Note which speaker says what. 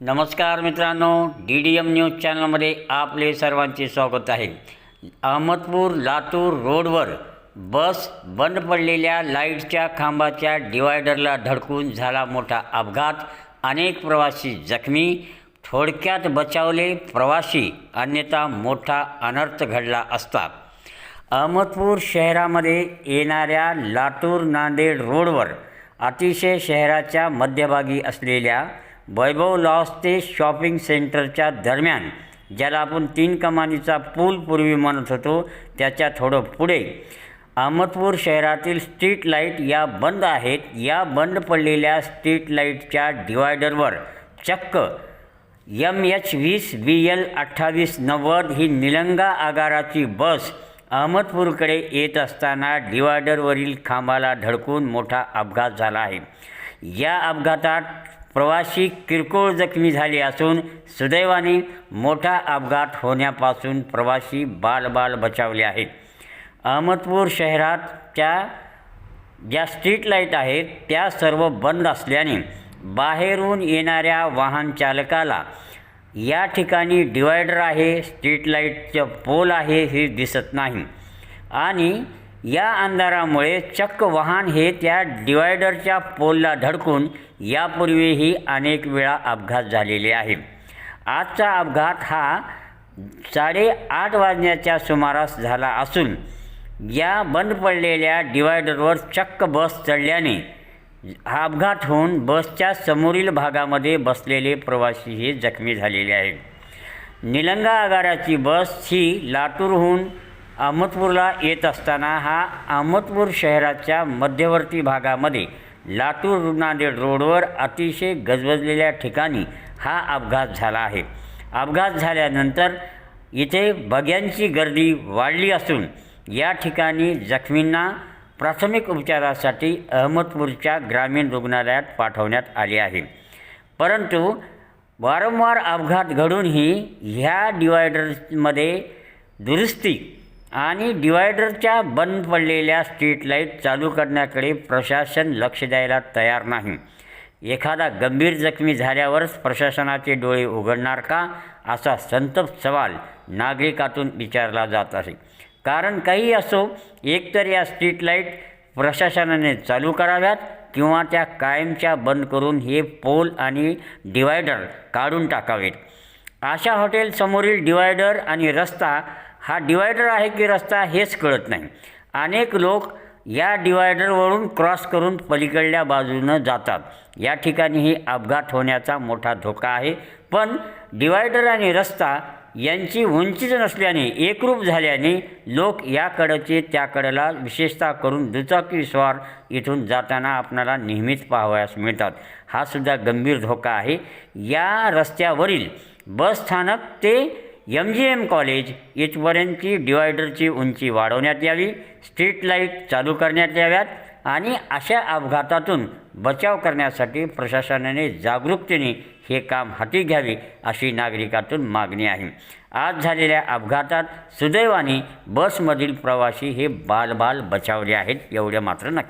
Speaker 1: नमस्कार मित्रांनो D D M news चॅनलमध्ये आपले सर्वांचे स्वागत आहे. अहमदपूर लातूर रोडवर बस बंद पडलेल्या लाईटच्या खांबाच्या डिवायडरला धडकून झाला मोठा अपघात. अनेक प्रवासी जखमी थोडक्यात बचावले प्रवासी अन्यथा मोठा अनर्थ घडला असता. अहमदपूर शहरामध्ये येणाऱ्या लातूर नांदेड रोडवर अतिशय शहराच्या मध्यभागी असलेल्या वैभव लॉस ते शॉपिंग सेंटरच्या दरम्यान ज्याला आपण तीन कमानीचा पूल पूर्वी म्हणत होतो त्याच्या थोडं पुढे. अहमदपूर शहरातील स्ट्रीट लाइट या बंद आहेत. या बंद पडलेल्या स्ट्रीट लाईटच्या डिवायडरवर चक्क एम एच वीस बी एल अठ्ठावीस नव्वद ही निलंगा आगाराची बस अहमदपूरकडे येत असताना डिवायडरवरील खांबाला धडकून मोठा अपघात झाला आहे. या अपघातात प्रवासी किरकोळ जखमी झाले असून सुदैवाने मोठा अपघात होण्यापासून प्रवासी बालबाल बचावले आहेत. अहमदपूर शहराच्या ज्या स्ट्रीट लाइट आहेत त्या सर्व बंद असल्याने बाहेरून येणाऱ्या वाहन चालकाला या ठिकाणी डिवायडर आहे स्ट्रीट लाईटचं पोल आहे हे दिसत नाही. आणि या अंधारामुळे चक्क वाहन हे त्या डिवायडरच्या पोलला धडकून यापूर्वीही अनेक वेळा अपघात झालेले आहे. आजचा अपघात हा साडेआठ वाजण्याच्या सुमारास झाला असून या बंद पडलेल्या डिवायडरवर चक्क बस चढल्याने हा अपघात होऊन बसच्या समोरील भागामध्ये बसलेले प्रवासी हे जखमी झालेले आहेत. निलंगा आगाराची बस ही लातूरहून अहमदपूरला येत असताना हा अहमदपूर शहराच्या मध्यवर्ती भागामध्ये लातूर रुग्णालय रोडवर अतिशय गजबजलेल्या ठिकाणी हा अपघात झाला आहे. अपघात झाल्यानंतर इथे बग्यांची गर्दी वाढली असून या ठिकाणी जखमींना प्राथमिक उपचारासाठी अहमदपूरच्या ग्रामीण रुग्णालयात पाठवण्यात आले आहे. परंतु वारंवार अपघात घडूनही ह्या डिवायडरमध्ये दुरुस्ती आणि डिवायडरच्या बंद पडलेल्या स्ट्रीट लाइट चालू करण्याकडे प्रशासन लक्ष द्यायला तयार नाही. एखादा गंभीर जखमी झाल्यावरच प्रशासनाचे डोळे उघडणार का? असा संतप्त सवाल नागरिकातून विचारला जात आहे. कारण काही असो एकतर या स्ट्रीट लाइट प्रशासनाने चालू कराव्यात किंवा त्या कायमच्या बंद करून हे पोल आणि डिवायडर काढून टाकावेत. अशा हॉटेलसमोरील डिवायडर आणि रस्ता हा डिवायडर आहे की रस्ता हेच कळत नाही. अनेक लोक या डिवायडरवरून क्रॉस करून पलीकडल्या बाजूनं जातात. या ठिकाणीही अपघात होण्याचा मोठा धोका आहे. पण डिवायडर आणि रस्ता यांची उंचीच नसल्याने एकरूप झाल्याने लोक याकडचे त्याकडेला विशेषतः करून दुचाकी स्वार इथून जाताना आपणाला नेहमीच पाहावयास मिळतात. हा सुद्धा गंभीर धोका आहे. या रस्त्यावरील बस स्थानक ते एम जी एम कॉलेज इथपर्यंतची डिवायडरची उंची वाढवण्यात यावी स्ट्रीट लाइट चालू करण्यात याव्यात आणि अशा अपघातातून बचाव करण्यासाठी प्रशासनाने जागरूकतेने हे काम हाती घ्यावे अशी नागरिकातून मागणी आहे. आज झालेल्या अपघातात सुदैवाने बसमधील प्रवासी हे बालबाल बचावले आहेत एवढे मात्र नक्की.